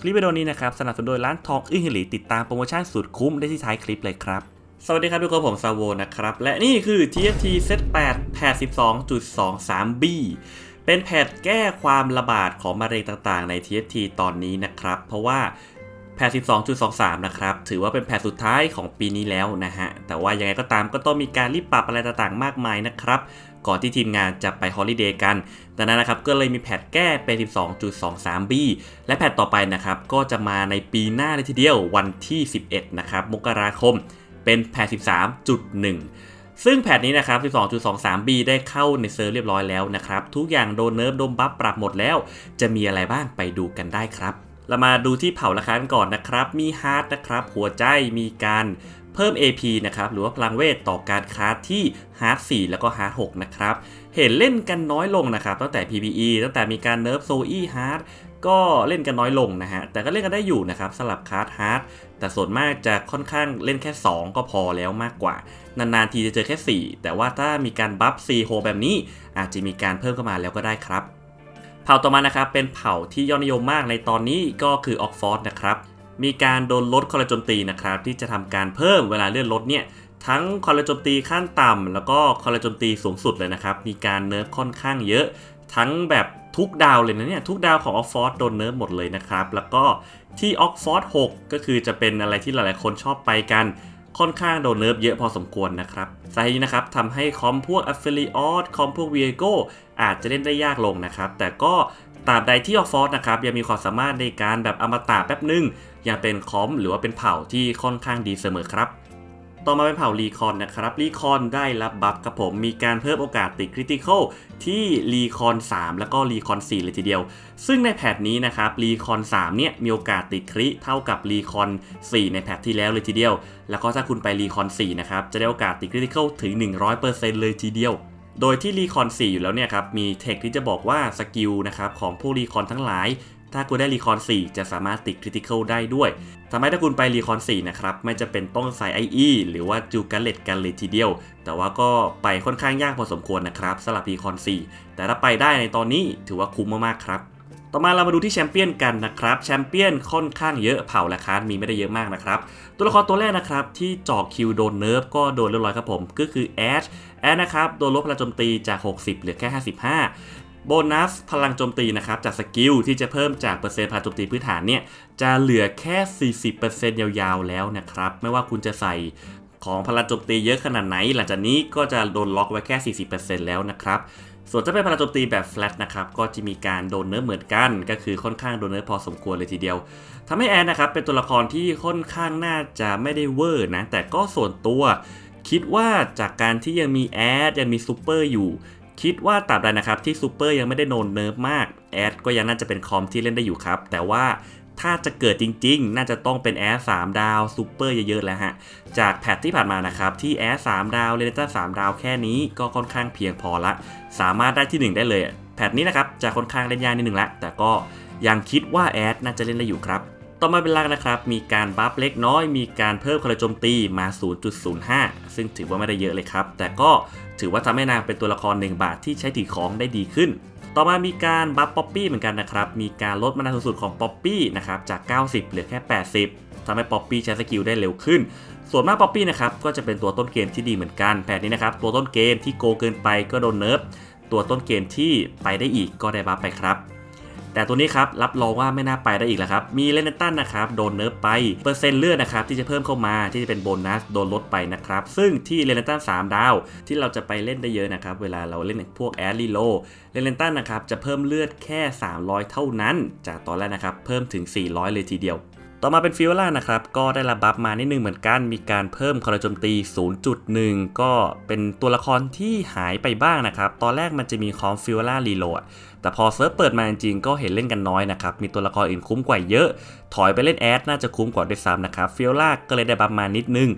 คลิปวิดีโอนี้นะครับสนับสนุนโดยร้านทองอึ้งหิหลีติดตามโปรโมชั่นสุดคุ้มได้ที่ท้ายคลิปเลยครับ สวัสดีครับทุกคนผมซาโวนะครับ และนี่คือ TFT Set 8แพท 12.23B เป็นแพทแก้ความระบาดของมะเร็งต่างๆ ใน TFT ตอนนี้นะครับ เพราะว่าแพท12.23 นะครับ ถือว่าเป็นแพทสุดท้ายของปีนี้แล้วนะฮะ แต่ว่ายังไงก็ตามก็ต้องมีการรีบปรับอะไรต่างๆ มากมายนะครับ ก่อนที่ทีมงานจะไปฮอลิเดย์กันดังนั้นนะครับก็เลยมีแพทแก้เป็น 12.23B และแพทต่อไปนะครับก็จะมาในปีหน้าเลยทีเดียววันที่ 11 นะครับมกราคมเป็นแพท13.1ซึ่งแพทนี้นะครับ 12.23B ได้เข้าในเซิร์ฟเรียบร้อยแล้วนะครับ ทุกอย่างโดนเนิร์ฟโดนบัฟปรับหมดแล้ว จะมีอะไรบ้างไปดูกันได้ครับ เรามาดูที่เผาราคานก่อนนะครับ มีฮาร์ดนะครับ หัวใจ มีการ เพิ่ม AP นะครับหรือว่าพลังเวทต่อการคาร์ดที่ฮาร์ด4แล้วก็ฮาร์ด6นะครับเห็นเล่นกันน้อยลงนะครับตั้งแต่ PVE ตั้งแต่มีการเนิร์ฟโซอี้ฮาร์ดก็เล่นกันน้อยลงนะฮะ แต่ก็เล่นกันได้อยู่นะครับสลับคาร์ดฮาร์ดแต่ส่วนมากจะค่อนข้างเล่นแค่ 2 ก็พอแล้วมากกว่า นานๆทีจะเจอแค่ 4 แต่ว่าถ้ามีการบัฟซีโฮแบบนี้ อาจจะมีการเพิ่มเข้ามาแล้วก็ได้ครับ เผ่าต่อมานะครับเป็นเผ่าที่ยอดนิยมมากในตอนนี้ก็คือออกฟอร์ดนะครับ มีการโดนลดคอลลาโจมตีนะครับที่จะทำการเพิ่มเวลาเลื่อนลดเนี่ยทั้งคอลลาโจมตีขั้นต่ำแล้วก็คอลลาโจมตีสูงสุดเลยนะครับมีการเนิร์ฟค่อนข้างเยอะ ทั้งแบบทุกดาวเลยนะเนี่ยทุกดาวของออกฟอร์ดโดนเนิร์ฟหมดเลยนะครับแล้วก็ที่ออกฟอร์ด6ก็คือจะเป็นอะไรที่หลายๆ คนชอบไปกันค่อนข้างโดนเนิร์ฟเยอะพอสมควรนะครับสาเหตุนี้นะครับทำให้คอมพวก a f f i l i o t คอมพวก v i e g o อาจจะเล่นได้ยากลงนะครับ แต่ก็ตราบใดที่ออฟฟอร์นะครับยังมีความสามารถในการแบบอมตะแป๊บนึง ยังเป็นคอมหรือว่าเป็นเผ่าที่ค่อนข้างดีเสมอครับ ต่อมาเป็นเผ่ารีคอนนะครับรีคอนได้รับบัฟครับผมมีการเพิ่มโอกาสติดคริติคอลที่รีคอน3 แล้วก็รีคอน4เลยทีเดียว ซึ่งในแพทนี้นะครับรีคอน3เนี่ยมีโอกาสติดคริเท่ากับรีคอน4 ในแพทที่แล้วเลยทีเดียว แล้วก็ถ้าคุณไปรีคอน4นะครับจะได้โอกาสติดคริติคอลถึง 100%เลยทีเดียวโดยที่รีคอน4อยู่แล้วเนี่ยครับมีเทคที่จะบอกว่าสกิลนะครับของผู้รีคอนทั้งหลาย ถ้าคุณได้รีคอน4 จะสามารถติดคริติคอลได้ด้วยทำให้ถ้าคุณไปรีคอน4 นะครับ ไม่จะเป็นต้องใส่ IE หรือว่าจูการเลตกันเลยทีเดียว แต่ว่าก็ไปค่อนข้างยากพอสมควรนะครับสำหรับรีคอน4 แต่ถ้าไปได้ในตอนนี้ถือว่าคุ้มมากๆครับต่อมาเรามาดูที่แชมเปี้ยนกันนะครับแชมเปี้ยนค่อนข้างเยอะเผ่าและคาร์ดมีไม่ได้เยอะมากนะครับ ตัวละครตัวแรกนะครับ ที่จอกคิวโดนเนิร์ฟก็โดนเรียบร้อยครับผม ก็คือแอชแอชนะครับ โดนลดพลังโจมตีจาก 60 เหลือแค่ 55 โบนัสพลังโจมตีนะครับจากสกิลที่จะเพิ่มจากเปอร์เซ็นต์พลังโจมตีพื้นฐานเนี่ยจะเหลือแค่ 40%ยาวๆแล้วนะครับไม่ว่าคุณจะใส่ของพลังโจมตีเยอะขนาดไหน หลังจากนี้ก็จะโดนล็อกไว้แค่ 40%แล้วนะครับส่วนถ้าเป็นพลังโจมตีแบบแฟลตนะครับก็จะมีการโดนเนื้อเหมือนกัน ก็คือค่อนข้างโดนเนื้อพอสมควรเลยทีเดียวทำให้แอนนะครับเป็นตัวละครที่ค่อนข้างน่าจะไม่ได้เวอร์นะแต่ก็ส่วนตัวคิดว่าจากการที่ยังมีแอดยังมีซูเปอร์อยู่ คิดว่าตราบใดนะครับที่ซูเปอร์ยังไม่ได้โดนเนิร์ฟมากแอดก็ยังน่าจะเป็นคอมที่เล่นได้อยู่ครับ แต่ว่าถ้าจะเกิดจริงๆ น่าจะต้องเป็นแอร์3ดาวซูเปอร์เยอะๆ แล้วฮะ จากแพทที่ผ่านมานะครับ ที่แอร์3ดาวเลนเตอร์3ดาวแค่นี้ก็ค่อนข้างเพียงพอละ สามารถได้ที่ 1 ได้เลย แพทนี้นะครับ จะค่อนข้างเล่นยากนิดหนึ่งละแต่ก็ยังคิดว่าแอดน่าจะเล่นได้อยู่ครับ ต่อมาเป็นลักนะครับ มีการบัฟเล็กน้อย มีการเพิ่มคาร์โจมตีมา 0.05 ซึ่งถือว่าไม่ได้เยอะเลยครับ แต่ก็ถือว่าทำให้นางเป็นตัวละคร1บาทที่ใช้ถือของได้ดีขึ้น ต่อมามีการบัฟป๊อปปี้เหมือนกันนะครับ มีการลดมานาสูงสุดของป๊อปปี้นะครับจาก 90 เหลือแค่ 80 ทำให้ป๊อปปี้ใช้สกิลได้เร็วขึ้น ส่วนมากป๊อปปี้นะครับก็จะเป็นตัวต้นเกมที่ดีเหมือนกัน แผนนี้นะครับตัวต้นเกมที่โกเกินไปก็โดนเนิร์ฟ ตัวต้นเกมที่ไปได้อีกก็ได้บัฟไปครับ แต่ตัวนี้ครับรับรองว่าไม่น่าไปได้อีกแล้วครับ มีเลนตันนะครับโดนเนิร์ฟไปเปอร์เซ็นต์เลือดนะครับที่จะเพิ่มเข้ามาที่จะเป็นโบนัสโดนลดไปนะครับซึ่งที่เลนตัน3 ดาว ที่เราจะไปเล่นได้เยอะนะครับเวลาเราเล่นพวกแอรีโลเลนตันนะครับจะเพิ่มเลือดแค่ 300 เท่านั้น จากตอนแรกนะครับเพิ่มถึง 400 เลยทีเดียวต่อมาเป็นฟิโอล่านะครับ ก็ได้รับบัฟมานิดนึงเหมือนกัน มีการเพิ่มคอร์โจมตี 0.1 ก็เป็นตัวละครที่หายไปบ้างนะครับ ตอนแรกมันจะมีคอมฟิโอล่ารีโหลด แต่พอเซิร์ฟเปิดมาจริงๆก็เห็นเล่นกันน้อยนะครับ มีตัวละครอื่นคุ้มกว่าเยอะ ถอยไปเล่นแอดน่าจะคุ้มกว่าด้วยซ้ำนะครับฟิโอล่าก็เลยได้บัฟมานิดนึง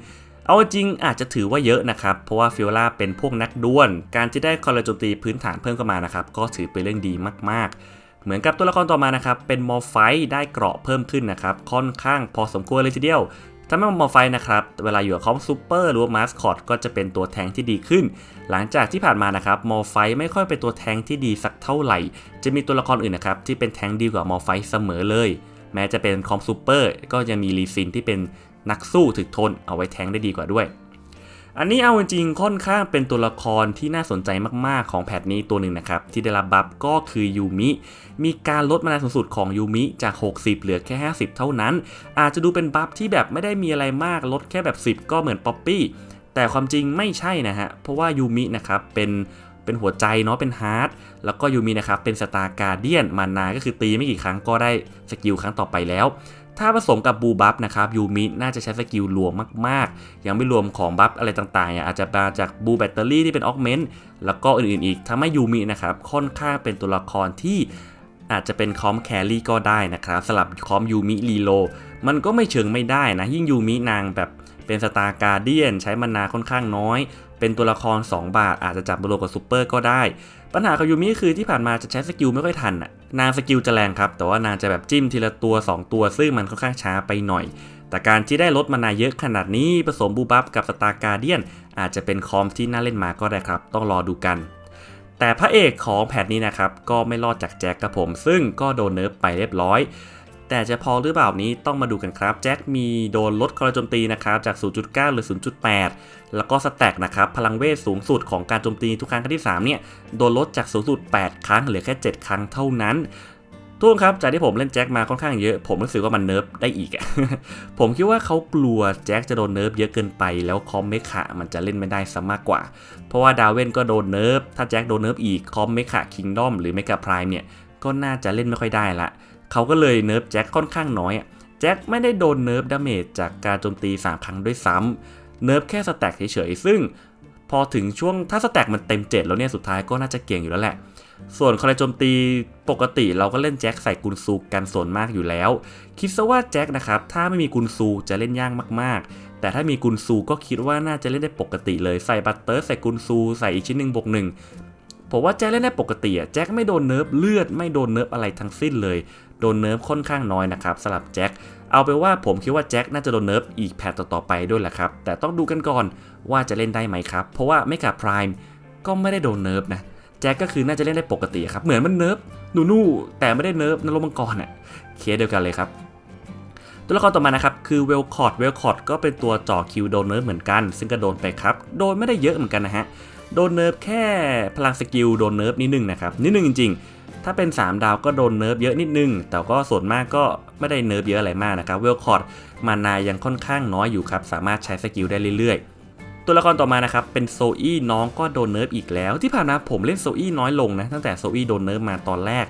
เอาจริงอาจจะถือว่าเยอะนะครับ เพราะว่าฟิโอล่าเป็นพวกนักดวลการที่ได้คอร์โจมตีพื้นฐานเพิ่มเข้ามานะครับ ก็ถือเป็นเรื่องดีมาก ๆ เหมือนกับตัวละครต่อมานะครับ เป็นมอร์ไฟได้เกราะเพิ่มขึ้นนะครับ ค่อนข้างพอสมควรเลยทีเดียว ถ้าไม่มอร์ไฟนะครับ เวลาอยู่กับคอมซูเปอร์หรือว่ามาสคอตก็จะเป็นตัวแทงที่ดีขึ้น หลังจากที่ผ่านมานะครับมอร์ไฟไม่ค่อยเป็นตัวแทงที่ดีสักเท่าไหร่ จะมีตัวละครอื่นนะครับที่เป็นแทงดีกว่ามอร์ไฟเสมอเลย แม้จะเป็นคอมซูเปอร์ก็ยังมีลีซินที่เป็นนักสู้ถึกทนเอาไว้แทงได้ดีกว่าด้วย อันนี้เอาจริงค่อนข้างเป็นตัวละครที่น่าสนใจมากๆของแพทนี้ตัวหนึ่งนะครับ ที่ได้รับบัฟก็คือยูมิ มีการลดมานาสูงสุดของยูมิจาก 60 เหลือแค่ 50 เท่านั้น อาจจะดูเป็นบัฟที่แบบไม่ได้มีอะไรมากลดแค่แบบ 10 ก็เหมือนป๊อปปี้แต่ความจริงไม่ใช่นะฮะ เพราะว่ายูมินะครับเป็นเป็นหัวใจเนาะเป็นฮาร์ดแล้วก็ยูมินะครับเป็นสตาร์การเดียนมานาก็คือตีไม่กี่ครั้งก็ได้สกิลครั้งต่อไปแล้ว ถ้าผสมกับบูบัฟนะครับยูมิน่าจะใช้สกิลรวมมากๆ ยังไม่รวมของบัฟอะไรต่างๆ อาจจะมาจากบูแบตเตอรี่ที่เป็นออกเมนต์แล้วก็อื่นๆอีกทำให้ยูมินะครับค่อนข้างเป็นตัวละครที่อาจจะเป็นคอมแครี่ก็ได้นะครับสลับคอมยูมิรีโลมันก็ไม่เชิงไม่ได้นะ ยิ่งยูมินางแบบเป็นสตาร์การเดียนใช้มานาค่อนข้างน้อย เป็นตัวละคร 2 บาทอาจจะจับมาโลกับซูเปอร์ก็ได้ ปัญหาของยูมิคือที่ผ่านมาจะใช้สกิลไม่ค่อยทันอะนางสกิลจะแรงครับ แต่ว่านางจะแบบจิ้มทีละตัว 2 ตัวซึ่งมันค่อนข้างช้าไปหน่อย แต่การที่ได้ลดมานาเยอะขนาดนี้ผสมบูบับกับสตาร์การเดียน อาจจะเป็นคอมที่น่าเล่นมาก็ได้ครับ ต้องรอดูกัน แต่พระเอกของแผนนี้นะครับก็ไม่รอดจากแจ็คกับผม ซึ่งก็โดนเนิร์ฟไปเรียบร้อย แต่จะพอหรือเปล่านี้ต้องมาดูกันครับ แจ็คมีโดนลดคอร์โจมตีนะครับจาก 0.9 หรือ 0.8 แล้วก็สแต็กนะครับ พลังเวทสูงสุดของการโจมตีทุกครั้งครั้งที่ 3 เนี่ย โดนลดจากสูงสุด 8 ครั้งเหลือแค่ 7 ครั้งเท่านั้นทุกคนครับ จากที่ผมเล่นแจ็คมาค่อนข้างเยอะ ผมรู้สึกว่ามันเนิร์ฟได้อีก ผมคิดว่าเขากลัวแจ็คจะโดนเนิร์ฟเยอะเกินไป แล้วคอมเมคามันจะเล่นไม่ได้ซะมากกว่า เพราะว่าดาวเวนก็โดนเนิร์ฟ ถ้าแจ็คโดนเนิร์ฟอีก คอมเมคาคิงดอมหรือเมกาพรายเนี่ย ก็น่าจะเล่นไม่ค่อยได้ละ เขาก็เลยเนิร์ฟแจ็คค่อนข้างน้อยแจ็คไม่ได้โดนเนิร์ฟดาเมจจากการโจมตี 3 ครั้งด้วยซ้ำเนิร์ฟแค่สแต็กเฉยๆ ซึ่งพอถึงช่วงถ้าสแต็กมันเต็ม 7 แล้วเนี่ยสุดท้ายก็น่าจะเก่งอยู่แล้วแหละ ส่วนคอร์โจมตีปกติเราก็เล่นแจ็คใส่กุนซูกันส่วนมากอยู่แล้ว คิดซะว่าแจ็คนะครับถ้าไม่มีกุนซูจะเล่นยากมากๆ แต่ถ้ามีกุนซูก็คิดว่าน่าจะเล่นได้ปกติเลยใส่บัตเตอร์ใส่กุนซูใส่อีกชิ้นหนึ่งบวกหนึ่งผมว่าแจ็คเล่นได้ปกติอะแจ็คไม่โดนเนิร์ฟเลือดไม่โดนเนิร์ฟอะไรทั้งสิ้นเลย โดนเนิร์ฟค่อนข้างน้อยนะครับสำหรับแจ็คเอาไปว่าผมคิดว่าแจ็คน่าจะโดนเนิร์ฟอีกแพทต่อๆไปด้วยแหละครับ แต่ต้องดูกันก่อนว่าจะเล่นได้ไหมครับ เพราะว่าไม่กับพรายก็ไม่ได้โดนเนิร์ฟนะแจ็คก็คือน่าจะเล่นได้ปกติครับ เหมือนมันเนิร์ฟนูนูแต่ไม่ได้เนิร์ฟนรกมังกรอะเคสเดียวกันเลยครับ ตัวละครต่อมานะครับ คือเวลคอร์ดเวลคอร์ดก็เป็นตัวจ่อคิวโดนเนิร์ฟเหมือนกัน ซึ่งก็โดนไปครับ โดนไม่ได้เยอะเหมือนกันนะฮะ โดนเนิร์ฟแค่พลังสกิลโดนเนิร์ฟนิดนึงนะครับ นิดนึงจริงๆ ถ้าเป็น 3 ดาวก็โดนเนิร์ฟเยอะนิดนึง แต่ก็ส่วนมากก็ไม่ได้เนิร์ฟเยอะอะไรมากนะครับ เวลคอร์ดมานายังค่อนข้างน้อยอยู่ครับ สามารถใช้สกิลได้เรื่อยๆ ตัวละครต่อมานะครับ เป็นโซอี้น้องก็โดนเนิร์ฟอีกแล้ว ที่ผ่านมาผมเล่นโซอี้น้อยลงนะ ตั้งแต่โซอี้โดนเนิร์ฟมาตอนแรก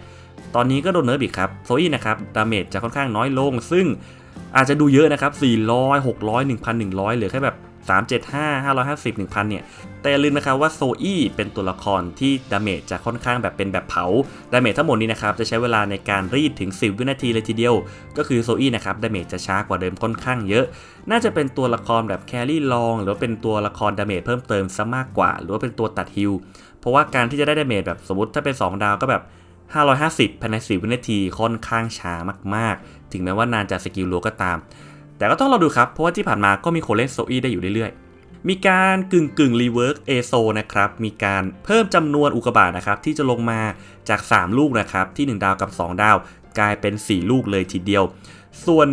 ตอนนี้ก็โดนเนิร์ฟอีกครับ โซอี้นะครับ ดาเมจจะค่อนข้างน้อยลง ซึ่งอาจจะดูเยอะนะครับ400 600 1,100 เหลือแค่แบบ 375 550 1000 เนี่ย แต่อย่าลืมนะครับว่าโซอี้เป็นตัวละครที่ดาเมจจะค่อนข้างแบบเป็นแบบเผา ดาเมจทั้งหมดนี้นะครับจะใช้เวลาในการรีดถึง 10 วินาทีเลยทีเดียว ก็คือโซอี้นะครับดาเมจจะช้ากว่าเดิมค่อนข้างเยอะ น่าจะเป็นตัวละครแบบแครี่ลอง หรือว่าเป็นตัวละครดาเมจเพิ่มเติมซะมากกว่า หรือว่าเป็นตัวตัดฮิล เพราะว่าการที่จะได้ดาเมจแบบสมมติถ้าเป็น 2 ดาวก็แบบ550ภายใน10วินาทีค่อนข้างช้ามากๆ ถึงแม้ว่านานจะสกิลลัวก็ตาม แต่ก็ต้องรอดูครับ เพราะว่าที่ผ่านมาก็มีคนเล่นโซอี้ได้อยู่เรื่อยๆ มีการกึ่งกึ่งรีเวิร์กเอโซนะครับ มีการเพิ่มจำนวนอุกบาตนะครับ ที่จะลงมาจาก 3 ลูกนะครับ ที่ 1 ดาวกับ 2 ดาว กลายเป็น 4 ลูกเลยทีเดียว ส่วน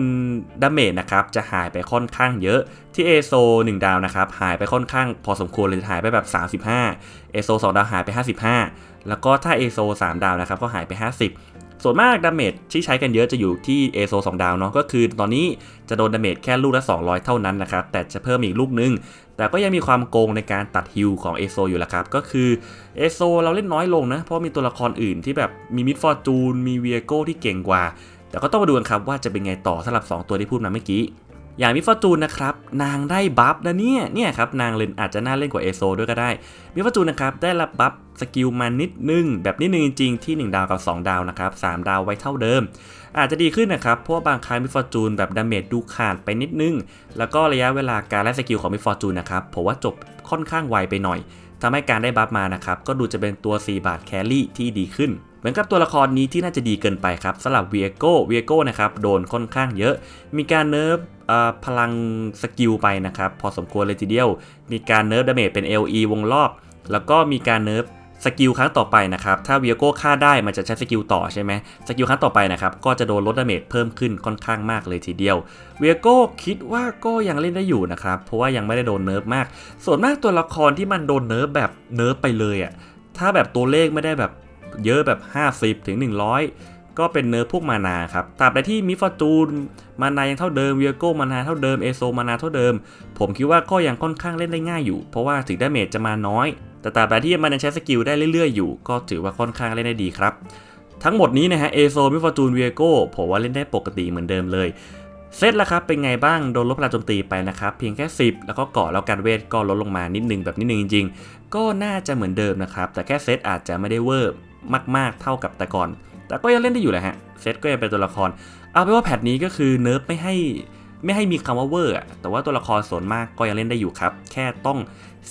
ดาเมจนะครับจะหายไปค่อนข้างเยอะที่เอโซ1ดาวนะครับหายไปค่อนข้างพอสมควรเลยหายไปแบบ 35เอโซ2ดาวหายไป 55 แล้วก็ถ้าเอโซ3ดาวนะครับก็หายไป 50 ส่วนมากดาเมจที่ใช้กันเยอะจะอยู่ที่เอโซ2ดาวเนาะก็คือตอนนี้จะโดนดาเมจแค่ลูกละ 200 เท่านั้นนะครับ แต่จะเพิ่มอีกลูกนึง แต่ก็ยังมีความโกงในการตัดฮิลของเอโซอยู่แล้วครับ ก็คือเอโซเราเล่นน้อยลงนะ เพราะมีตัวละครอื่นที่แบบมีมิดฟอร์จูนมีเวียโก้ที่เก่งกว่า แต่ก็ต้องมาดูกันครับว่าจะเป็นไงต่อสำหรับ 2 ตัวที่พูดมาเมื่อกี้ อย่างมิฟอร์จูนนะครับนางได้บัฟนะเนี่ยเนี่ยครับนางเล่นอาจจะน่าเล่นกว่าเอโซด้วยก็ได้มิฟอร์จูนนะครับได้รับบัฟสกิลมานิดนึง แบบนิดนึงจริงๆที่ 1 ดาวกับ 2 ดาวนะครับ3ดาวไว้เท่าเดิม อาจจะดีขึ้นนะครับเพราะบางครั้งมิฟอร์จูนแบบดาเมจดูขาดไปนิดนึง แล้วก็ระยะเวลาการไล่สกิลของมิฟอร์จูนนะครับผมว่าจบค่อนข้างไวไปหน่อยทำให้การได้บัฟมานะครับก็ดูจะเป็นตัว 4 บาทแครี่ที่ดีขึ้น เหมือนกับตัวละครนี้ที่น่าจะดีเกินไปครับสำหรับเวียโก้เวียโก้นะครับโดนค่อนข้างเยอะ มีการเนิร์ฟพลังสกิลไปนะครับ พอสมควรเลยทีเดียว มีการเนิร์ฟดาเมจเป็น LE วงรอบ แล้วก็มีการเนิร์ฟสกิลครั้งต่อไปนะครับถ้าเวียโก้ฆ่าได้มันจะใช้สกิลต่อใช่ไหมสกิลครั้งต่อไปนะครับก็จะโดนลดดาเมจเพิ่มขึ้นค่อนข้างมากเลยทีเดียวเวียโก้คิดว่าก็ยังเล่นได้อยู่นะครับเพราะว่ายังไม่ได้โดนเนิร์ฟมาก ส่วนมากตัวละครที่มันโดนเนิร์ฟแบบเนิร์ฟไปเลยอะ่ะถ้าแบบตัวเลขไม่ได้แบบ เยอะแบบ 50 ถึง 100 ก็เป็นเนิร์ฟพวกมานาครับตราบใดที่มิฟอร์จูนมานายังเท่าเดิมเวียโก้มานาเท่าเดิมเอโซมานาเท่าเดิม ผมคิดว่าก็ยังค่อนข้างเล่นได้ง่ายอยู่ เพราะว่าถึงดาเมจจะมาน้อย แต่ตราบใดที่มันยังใช้สกิลได้เรื่อยๆอยู่ ก็ถือว่าค่อนข้างเล่นได้ดีครับ ทั้งหมดนี้นะฮะเอโซมิฟอร์จูนเวียโก้ผมว่าเล่นได้ปกติเหมือนเดิมเลยเซตแล้วครับ เป็นไงบ้าง โดนลดพลังโจมตีไปนะครับ เพียงแค่ 10 แล้วก็เกาะแล้วการเวทก็ลดลงมานิดนึงแบบนิดนึงจริง ๆ ก็น่าจะเหมือนเดิมนะครับ แต่แค่เซตอาจจะไม่ได้เวอร์ มาก ๆ เท่ากับแต่ก่อน แต่ก็ยังเล่นได้อยู่แหละฮะ เซตก็ยังเป็นตัวละคร เอาเป็นว่าแพทนี้ก็คือเนิร์ฟไม่ให้ไม่ให้มีคำว่าเวอร์อะแต่ว่าตัวละครส่วนมากก็ยังเล่นได้อยู่ครับ แค่ต้อง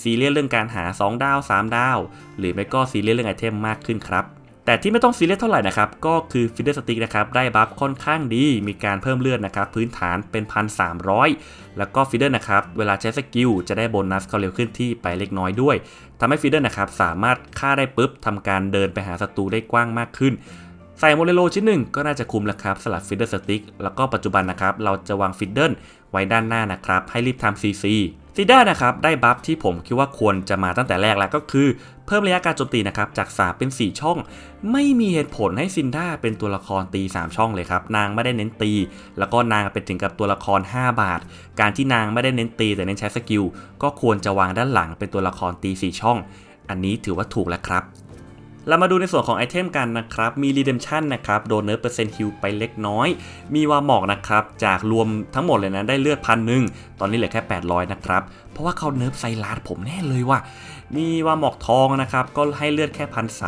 ซีเรียสเรื่องการหา 2 ดาว 3 ดาว หรือไม่ก็ซีเรียสเรื่องไอเทมมากขึ้นครับ แต่ที่ไม่ต้องซีเรียสเท่าไหร่นะครับ ก็คือฟิดเดอร์สติกนะครับ ได้บัฟค่อนข้างดี มีการเพิ่มเลือดนะครับ พื้นฐานเป็น 1,300 แล้วก็ฟิดเดอร์นะครับ เวลาใช้สกิลจะได้โบนัสเขาเร็วขึ้นที่ไปเล็กน้อยด้วยทำให้ฟิดเดอร์นะครับ สามารถฆ่าได้ปุ๊บทำการเดินไปหาศัตรูได้กว้างมากขึ้น ใส่โมเลโลชิ้นหนึ่งก็น่าจะคุ้มแล้วครับสลับฟิดเดอร์สติ๊กแล้วก็ปัจจุบันนะครับเราจะวางฟิดเดิลไว้ด้านหน้านะครับให้รีบทำซีซี ซิด้านะครับได้บัฟที่ผมคิดว่าควรจะมาตั้งแต่แรกแล้วก็คือ เพิ่มระยะการโจมตีนะครับจาก 3 เป็น 4 ช่อง ไม่มีเหตุผลให้ซินด้าเป็นตัวละครตี 3 ช่องเลยครับ นางไม่ได้เน้นตี แล้วก็นางเป็นถึงกับตัวละคร 5 บาท การที่นางไม่ได้เน้นตีแต่เน้นใช้สกิลก็ควรจะวางด้านหลังเป็นตัวละครตี 4 ช่อง อันนี้ถือว่าถูกแล้วครับ เรามาดูในส่วนของไอเทมกันนะครับ มี Redemption นะครับ โดนเนิร์ฟเปอร์เซ็นต์ฮิวไปเล็กน้อย มีวาหมอกนะครับ จากรวมทั้งหมดเลยนะ ได้เลือดพันหนึ่ง ตอนนี้เหลือแค่ 800 นะครับ เพราะว่าเขาเนิร์ฟไซรัสผมแน่เลยว่ะ มีวาหมอกทองนะครับ ก็ให้เลือดแค่พันส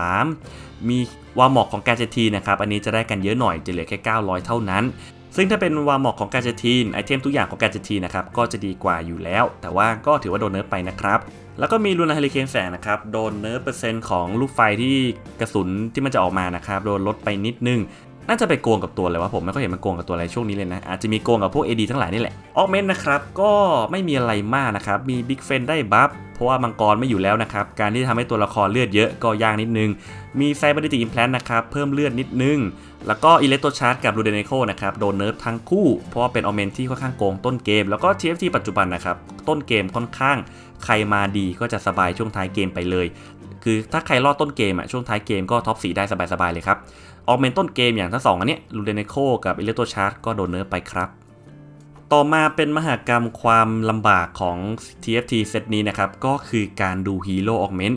มีวาหมอกของแกจทีนะครับ อันนี้จะได้กันเยอะหน่อย จะเหลือแค่ 900 เท่านั้น ซึ่งถ้าเป็นวาหมอกของกาเจทีนไอเทมทุกอย่างของกาเจทีนนะครับก็จะดีกว่าอยู่แล้ว แต่ว่าก็ถือว่าโดนเนิร์ฟไปนะครับแล้วก็มีลูนาเฮลิเคนแสงนะครับโดนเนิร์ฟเปอร์เซ็นต์ของลูกไฟที่กระสุนที่มันจะออกมานะครับโดนลดไปนิดนึง น่าจะไปโกงกับตัวเลยว่าผมไม่ค่อยเห็นมันโกงกับตัวอะไรช่วงนี้เลยนะ อาจจะมีโกงกับพวก AD ทั้งหลายนี่แหละออกเมนนะครับ ก็ไม่มีอะไรมากนะครับ มีบิ๊กเฟนได้บัฟเพราะว่ามังกรไม่อยู่แล้วนะครับ การที่ทำให้ตัวละครเลือดเยอะก็ยากนิดนึง มีไซบ r ริติอิมแพลนนะครับ เพิ่มเลือดนิดนึง แล้วก็อิเล็กโตชาร์ g กับรูเดเนโคนะครับ โดนเนิร์ฟทั้งคู่ เพราะว่าเป็นออเมนที่ค่อนข้างโกงต้นเกม แล้วก็ TFT ปัจจุบันนะครับ ต้นเกมค่อนข้างใครมาดีก็จะสบายช่วงท้ายเกมไปเลย คือถ้าใครรอดต้นเกมอะช่วงท้ายเกมก็ท็อปสีได้สบายๆเลยครับ ออกเมนต้นเกมอย่างทั้งสองอันนี้ลูเดเนโคกับอิเล็กโตชาร์ g ก็โดนเนิร์ไปครับ ต่อมาเป็นมหากรรมความลำบากของ TFT เซตนี้นะครับ ก็คือการดูฮีโร่ออกเมน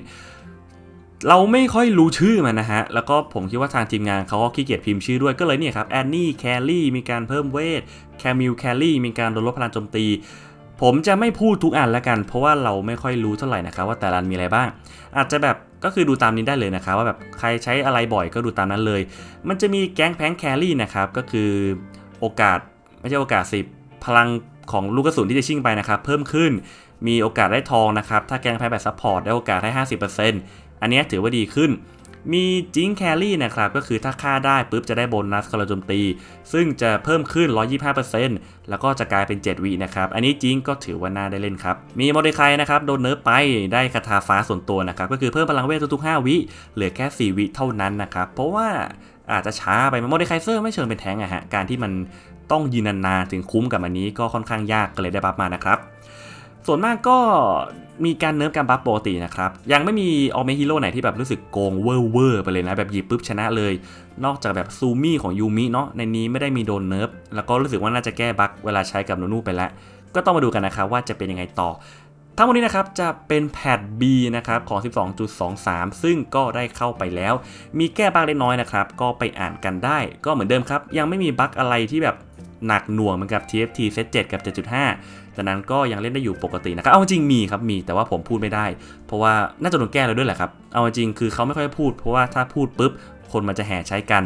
เราไม่ค่อยรู้ชื่อมันนะฮะ แล้วก็ผมคิดว่าทางทีมงานเขาก็ขี้เกียจพิมพ์ชื่อด้วยก็เลยเนี่ยครับแอนนี่แคลรี่มีการเพิ่มเวทแคมิลแคลรี่มีการลดลดพลังโจมตี ผมจะไม่พูดทุกอันแล้วกัน เพราะว่าเราไม่ค่อยรู้เท่าไหร่นะครับว่าแต่ละอันมีอะไรบ้าง อาจจะแบบ ก็คือดูตามนี้ได้เลยนะครับว่าแบบใครใช้อะไรบ่อยก็ดูตามนั้นเลย มันจะมีแก๊งแพงแครี่นะครับก็คือโอกาสไม่ใช่โอกาสสิพลังของลูกกระสุนที่จะชิ่งไปนะครับเพิ่มขึ้นมีโอกาสได้ทองนะครับถ้าแก๊งแพ้แบบซัพพอร์ตได้โอกาสได้ 50%อันนี้ถือว่าดีขึ้น มีจิงแคลรี่นะครับก็คือถ้าฆ่าได้ปุ๊บจะได้โบนัสคาร์โจมตี ซึ่งจะเพิ่มขึ้น 125%แล้วก็จะกลายเป็น 7 วินะครับ อันนี้จิงก็ถือว่าน่าได้เล่นครับ มีโมเดคายนะครับโดนเนิร์ฟไปได้คาถาฟ้าส่วนตัวนะครับ ก็คือเพิ่มพลังเวททุกๆ 5 วิเหลือแค่ 4 วิเท่านั้นนะครับ เพราะว่าอาจจะช้าไปโมเดคายเซอร์ไม่เชิงเป็นแทงอะฮะการที่มันต้องยืนนานๆถึงคุ้มกับอันนี้ก็ค่อนข้างยากก็เลยได้บัฟมานะครับ ส่วนมากก็มีการเนิร์ฟการบัฟปกตินะครับ ยังไม่มีออเมฮีโร่ไหนที่แบบรู้สึกโกงเวอร์เวอร์ไปเลยนะ แบบหยิบปุ๊บชนะเลย นอกจากแบบซูมี่ของยูมิเนาะในนี้ไม่ได้มีโดนเนิร์ฟแล้วก็รู้สึกว่าน่าจะแก้บั๊กเวลาใช้กับโนนูไปแล้ว ก็ต้องมาดูกันนะครับว่าจะเป็นยังไงต่อ ทั้งหมดนี้นะครับจะเป็นแพท B นะครับของ 12.23 ซึ่งก็ได้เข้าไปแล้ว มีแก้บั๊กเล็กน้อยนะครับก็ไปอ่านกันได้ ก็เหมือนเดิมครับ ยังไม่มีบั๊กอะไรที่แบบ หนักหน่วงเหมือนกับ TFT Set 7กับ 7.5 แต่นั้นก็ยังเล่นได้อยู่ปกตินะครับ เอาจริงมีครับมีแต่ว่าผมพูดไม่ได้ เพราะว่าน่าจะโดนแก้แล้วด้วยแหละครับ เอาจริงคือเขาไม่ค่อยพูด เพราะว่าถ้าพูดปุ๊บคนมันจะแห่ใช้กัน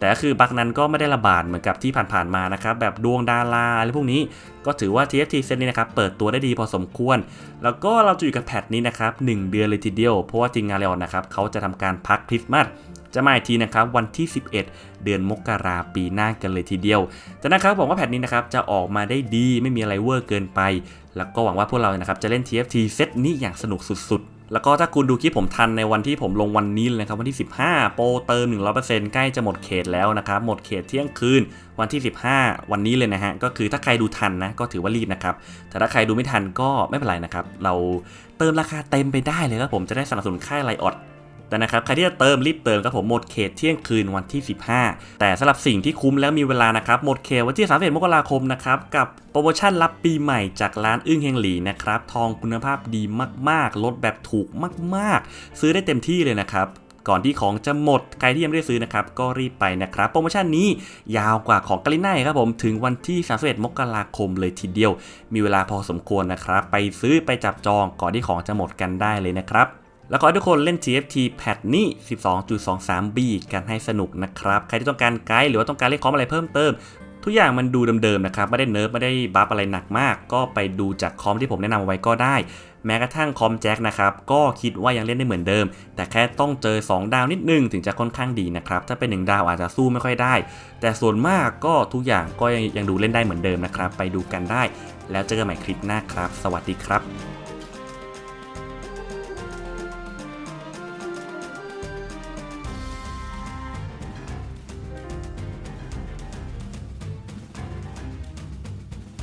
แต่คือบักนั้นก็ไม่ได้ระบาดเหมือนกับที่ผ่านๆมานะครับแบบดวงดาราอะไรพวกนี้ ก็ถือว่า TFT เซตนี้นะครับเปิดตัวได้ดีพอสมควร แล้วก็เราจะอยู่กับแพทนี้นะครับ1เดือนเลยทีเดียวเพราะว่าทีมงานเลออนนะครับเขาจะทำการพักคริสต์มาส จะมาอีกทีนะครับวันที่ 11 เดือนมกราปีหน้ากันเลยทีเดียวแต่นะครับหวังว่าแพทนี้นะครับจะออกมาได้ดีไม่มีอะไรเวอร์เกินไป แล้วก็หวังว่าพวกเรานะครับจะเล่น TFT เซตนี้อย่างสนุกสุดๆแล้วก็ถ้าคุณดูคลิปผมทันในวันที่ผมลงวันนี้เลยนะครับวันที่ 15 โปรเติม 100%ใกล้จะหมดเขตแล้วนะครับหมดเขตเที่ยงคืนวันที่ 15 วันนี้เลยนะฮะก็คือถ้าใครดูทันนะก็ถือว่ารีบนะครับแต่ถ้าใครดูไม่ทันก็ไม่เป็นไรนะครับเราเติมราคาเต็มไปได้เลยครับผมจะได้สนับสนุนค่ายไลออด แต่นะครับใครที่จะเติมรีบเติมครับผมหมดเขตเที่ยงคืนวันที่ 15 แต่สำหรับสิ่งที่คุ้มแล้วมีเวลานะครับหมดเขตวันที่31มกราคมนะครับกับโปรโมชั่นรับปีใหม่จากร้านอึ้งเฮงหลีนะครับทองคุณภาพดีมากๆลดแบบถูกมาก ๆ ซื้อได้เต็มที่เลยนะครับก่อนที่ของจะหมด ใครที่ยังไม่ได้ซื้อนะครับ ก็รีบไปนะครับ โปรโมชั่นนี้ยาวกว่าของกาลิน่าครับผมถึงวันที่ 31 มกราคมเลยทีเดียว มีเวลาพอสมควรนะครับ ไปซื้อไปจับจองก่อนที่ของจะหมดกันได้เลยนะครับ แล้วขอให้ทุกคนเล่น TFT แพทนี้ 12.23B กันให้สนุกนะครับ ใครที่ต้องการไกด์หรือว่าต้องการเล่นคอมอะไรเพิ่มเติม ทุกอย่างมันดูเดิมๆนะครับ ไม่ได้เนิร์ฟไม่ได้บัฟอะไรหนักมาก ก็ไปดูจากคอมที่ผมแนะนำเอาไว้ก็ได้ แม้กระทั่งคอมแจ็คนะครับ ก็คิดว่ายังเล่นได้เหมือนเดิม แต่แค่ต้องเจอ 2 ดาวนิดนึงถึงจะค่อนข้างดีนะครับ ถ้าเป็น 1 ดาวอาจจะสู้ไม่ค่อยได้ แต่ส่วนมากก็ทุกอย่างก็ยังดูเล่นได้เหมือนเดิมนะครับ ไปดูกันได้ แล้วเจอกันใหม่คลิปหน้าครับ สวัสดีครับ